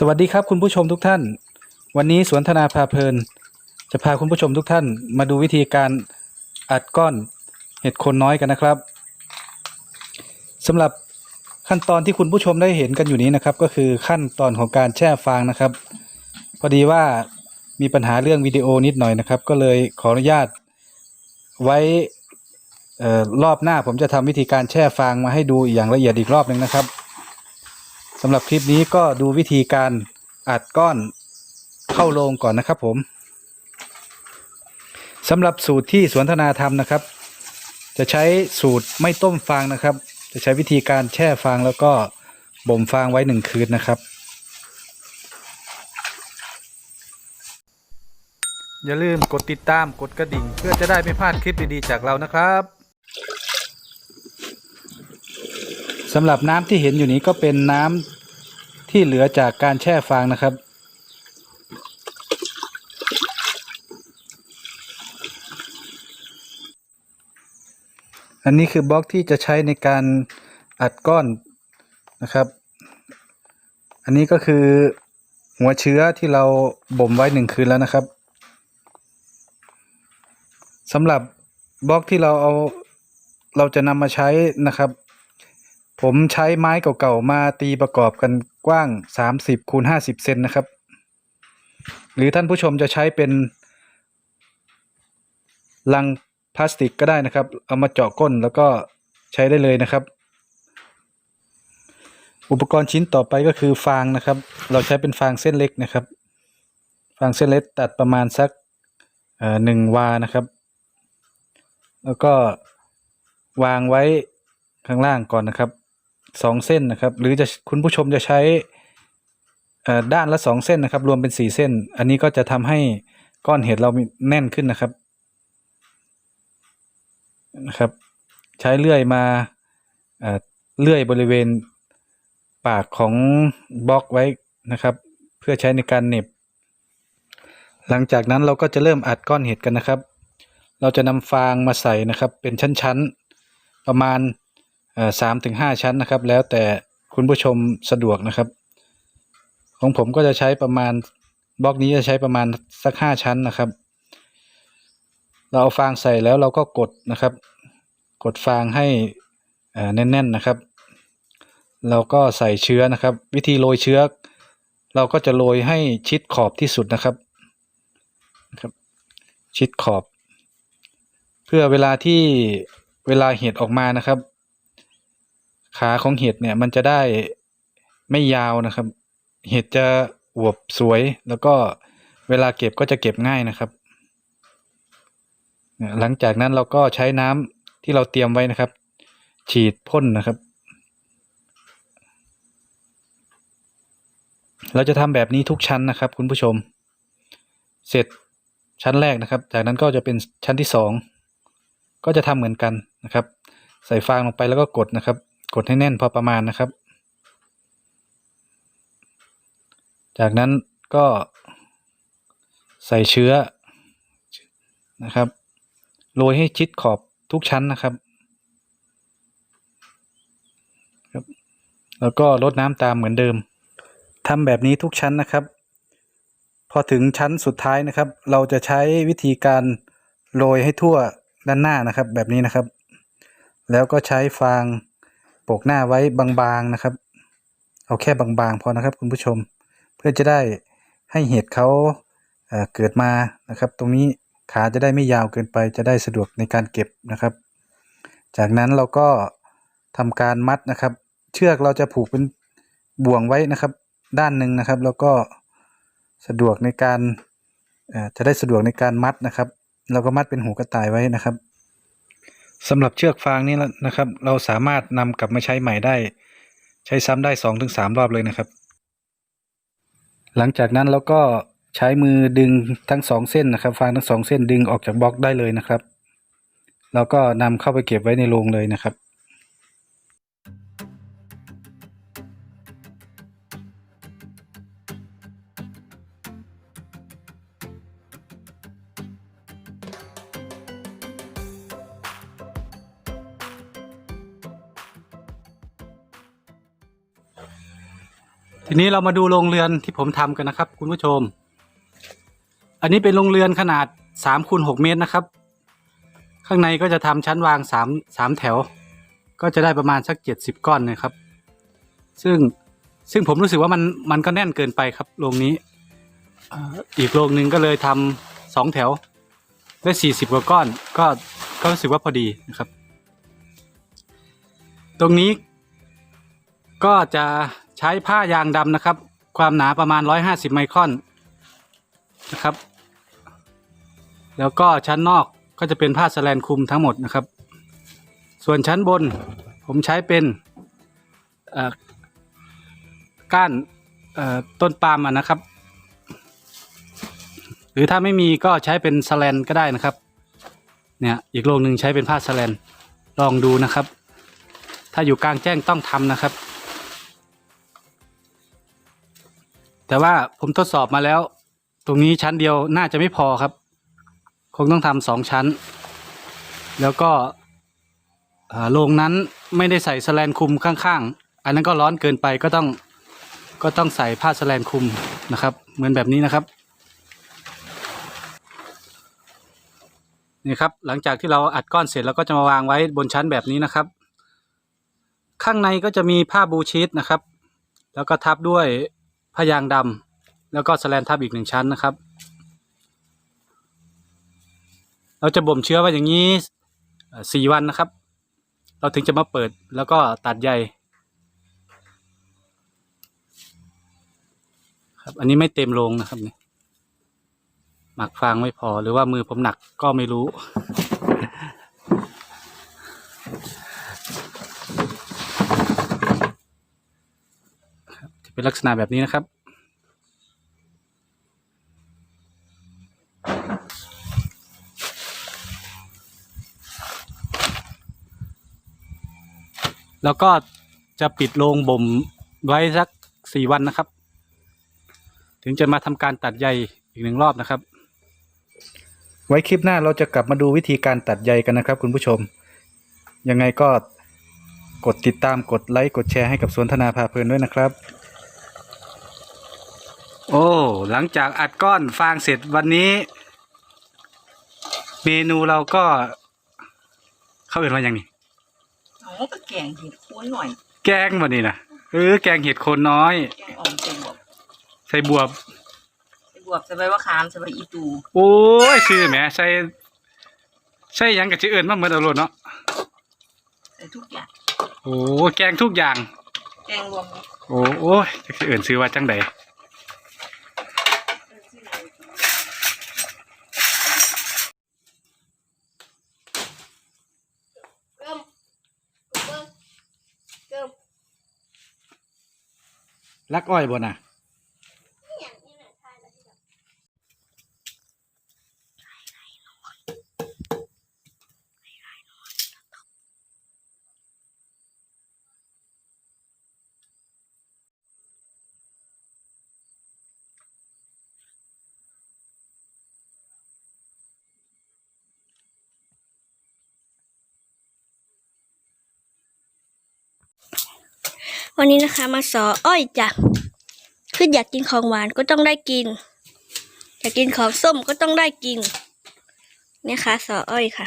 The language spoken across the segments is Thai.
สวัสดีครับคุณผู้ชมทุกท่าน วันนี้สวนธนาพาเพลิน จะพาคุณผู้ชมทุกท่าน มาดูวิธีการอัดก้อนเห็ดคนน้อยกันนะครับสำหรับขั้นตอนที่คุณผู้ชมได้เห็นกันอยู่นี้นะครับ ก็คือขั้นตอนของการแช่ฟางนะครับ พอดีว่ามีปัญหาเรื่องวิดีโอนิดหน่อยนะครับ ก็เลยขออนุญาตไว้ออรอบหน้าผมจะทำวิธีการแช่ฟางมาให้ดูอย่างละเอียดอีกรอบหนึ่งนะครับ สำหรับคลิปนี้ก็ดูวิธีการอัดก้อนเข้าโรงก่อนนะครับผมสำหรับสูตรที่สวนธนาทำนะครับ จะใช้สูตรไม่ต้มฟางนะครับ จะใช้วิธีการแช่ฟางแล้วก็บ่มฟางไว้หนึ่งคืนนะครับ อย่าลืมกดติดตามกดกระดิ่ง เพื่อจะได้ไม่พลาดคลิปดีๆจากเรานะครับ สำหรับน้ำที่เห็นอยู่นี้ก็เป็นน้ำที่เหลือจากการแช่ฟางนะครับ อันนี้คือบล็อกที่จะใช้ในการอัดก้อนนะครับ อันนี้ก็คือหัวเชื้อที่เราบ่มไว้หนึ่งคืนแล้วนะครับสำหรับบล็อกที่เราเอาเราจะนำมาใช้นะครับ ผมใช้ไม้เก่าๆมาตีประกอบกันกว้าง 30คูณ50 เซนนะครับ หรือท่านผู้ชมจะใช้เป็นลังพลาสติกก็ได้นะครับ เอามาเจาะก้นแล้วก็ใช้ได้เลยนะครับ อุปกรณ์ชิ้นต่อไปก็คือฟางนะครับ เราใช้เป็นฟางเส้นเล็กนะครับ ฟางเส้นเล็กตัดประมาณสักหนึ่งวานะครับ แล้วก็วางไว้ข้างล่างก่อนนะครับ สองเส้นนะครับ หรือจะคุณผู้ชมจะใช้ด้านละสองเส้นนะครับ รวมเป็นสี่เส้น อันนี้ก็จะทำให้ก้อนเห็ดเรามีแน่นขึ้นนะครับนะครับ ใช้เลื่อยมาเลื่อยบริเวณปากของบล็อกไว้นะครับ เพื่อใช้ในการเน็บ หลังจากนั้นเราก็จะเริ่มอัดก้อนเห็ดกันนะครับ เราจะนำฟางมาใส่นะครับเป็นชั้นๆ ประมาณ สามถึงห้าชั้นนะครับ แล้วแต่คุณผู้ชมสะดวกนะครับ ของผมก็จะใช้ประมาณบล็อกนี้จะใช้ประมาณสักห้าชั้นนะครับ เราเอาฟางใส่แล้วเราก็กดนะครับ กดฟางให้เออแน่นๆนะครับ เราก็ใส่เชื้อนะครับ วิธีโรยเชื้อ เราก็จะโรยให้ชิดขอบที่สุดนะครับนะครับ ชิดขอบ เพื่อเวลาที่เวลาเห็ดออกมานะครับ ขาของเห็ดเนี่ยมันจะได้ไม่ยาวนะครับ เห็ดจะอวบสวย แล้วก็เวลาเก็บก็จะเก็บง่ายนะครับ หลังจากนั้นเราก็ใช้น้ำที่เราเตรียมไว้นะครับ ฉีดพ่นนะครับ เราจะทำแบบนี้ทุกชั้นนะครับ คุณผู้ชม เสร็จชั้นแรกนะครับ จากนั้นก็จะเป็นชั้นที่สองก็จะทำเหมือนกันนะครับ ใส่ฟางลงไปแล้วก็กดนะครับ กดให้แน่นพอประมาณนะครับ จากนั้นก็ใส่เชื้อนะครับโรยให้ชิดขอบทุกชั้นนะครับ แล้วก็ลดน้ำตามเหมือนเดิมทำแบบนี้ทุกชั้นนะครับ พอถึงชั้นสุดท้ายนะครับ เราจะใช้วิธีการโรยให้ทั่วด้านหน้านะครับ แบบนี้นะครับ แล้วก็ใช้ฟาง โปกหน้าไว้บางๆนะครับ เอาแค่บางๆพอนะครับคุณผู้ชม เพื่อจะได้ให้เห็ดเขาเเกิดมานะครับ ตรงนี้ขาจะได้ไม่ยาวเกินไป จะได้สะดวกในการเก็บนะครับ จากนั้นเราก็ทำการมัดนะครับ เชือกเราจะผูกเป็นบ่วงไว้นะครับ ด้านหนึ่งนะครับ แล้วก็สะดวกในการจะได้สะดวกในการมัดนะครับ เราก็มัดเป็นหูกระต่ายไว้นะครับ สำหรับเชือกฟางนี้นะครับ เราสามารถนำกลับมาใช้ใหม่ได้ ใช้ซ้ำได้สองถึงสามรอบเลยนะครับ หลังจากนั้นเราก็ใช้มือดึงทั้งสองเส้นนะครับ ฟางทั้งสองเส้นดึงออกจากบล็อกได้เลยนะครับแล้วก็นำเข้าไปเก็บไว้ในโรงเลยนะครับ ทีนี้เรามาดูโรงเรือนที่ผมทำกันนะครับ คุณผู้ชม อันนี้เป็นโรงเรือนขนาดสามคูณหกเมตรนะครับ ข้างในก็จะทำชั้นวางสามสามแถว ก็จะได้ประมาณสักเจ็ดสิบก้อนนะครับ ซึ่งซึ่งผมรู้สึกว่ามันมันก็แน่นเกินไปครับโรงนี้อีกโรงหนึ่งก็เลยทำสองแถวได้สี่สิบกว่าก้อน ก็ก็รู้สึกว่าพอดีนะครับ ตรงนี้ก็จะ ใช้ผ้ายางดำนะครับ ความหนาประมาณ 150 ไมครอนนะครับ แล้วก็ชั้นนอกก็จะเป็นผ้าสแลนคลุมทั้งหมดนะครับ ส่วนชั้นบนผมใช้เป็นอ่อก้านอ่อต้นปาล์มนะครับ หรือถ้าไม่มีก็ใช้เป็นสแลนก็ได้นะครับ เนี่ยอีกโรงหนึ่งใช้เป็นผ้าสแลนลองดูนะครับ ถ้าอยู่กลางแจ้งต้องทำนะครับ แต่ว่าผมทดสอบมาแล้ว ตรงนี้ชั้นเดียวน่าจะไม่พอครับ คงต้องทำสองชั้น แล้วก็โรงนั้นไม่ได้ใส่สแลนคุมข้างๆ อันนั้นก็ร้อนเกินไปก็ต้องก็ต้องใส่ผ้าสแลนคุมนะครับ เหมือนแบบนี้นะครับนี่ครับหลังจากที่เราอัดก้อนเสร็จเราก็จะมาวางไว้บนชั้นแบบนี้นะครับ ข้างในก็จะมีผ้าบูชีตนะครับ แล้วก็ทับด้วย ผ้ายางดำแล้วก็สแลนทับอีกหนึ่งชั้นนะครับ เราจะบ่มเชื้อไว้อย่างนี้สี่วันนะครับ เราถึงจะมาเปิดแล้วก็ตัดใยครับอันนี้ไม่เต็มโรงนะครับเนี่ยหมักฟางไม่พอหรือว่ามือผมหนักก็ไม่รู้ เป็นลักษณะแบบนี้นะครับ แล้วก็จะปิดโรงบ่มไว้สักสี่วันนะครับ ถึงจะมาทำการตัดใยอีกหนึ่งรอบนะครับ ไว้คลิปหน้าเราจะกลับมาดูวิธีการตัดใยกันนะครับ คุณผู้ชม ยังไงก็กดติดตามกดไลค์กดแชร์ให้กับสวนธนาพาเพลินด้วยนะครับ โอ้ หลังจากอัดก้อนฟางเสร็จวันนี้ เมนูเราก็ เข้าเป็นว่าอย่างนี้อ๋อก็แกงเห็ดโคนหน่อย แกงวันนี้นะเออแกงเห็ดโคนน้อย แกงอ่อมใส่บวบใส่บวบใส่บวบใส่ใบมะขามใส่ใบอีตูโอ้ยชื่อแหมใส่ใส่หยังกับชื่ออื่นมาเหมือนเอาโลดเนาะใส่ทุกอย่างโอ้แกงทุกอย่าง แกงรวมมิตรโอ้โอ้ยจักชื่ออื่นซื้อว่าจังใด เริ่มเริ่มเริ่ม ลักอ้อยบ่น่ะ อย่างนี้แหละทายแล้วที่แบบ วันนี้นะคะมาสออ้อยจ้ะคืออยากกินของหวานก็ต้องได้กิน อยากกินของส้มก็ต้องได้กินเนี่ยค่ะสออ้อยค่ะ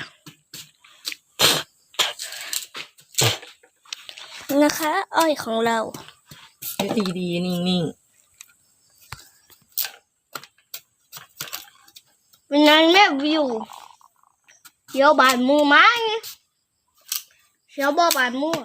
นะคะ อ้อยของเราดีดีๆนิ่งเป็นนั้นแม่วิวเขียวบานมือไม้เขียวบอบานมือ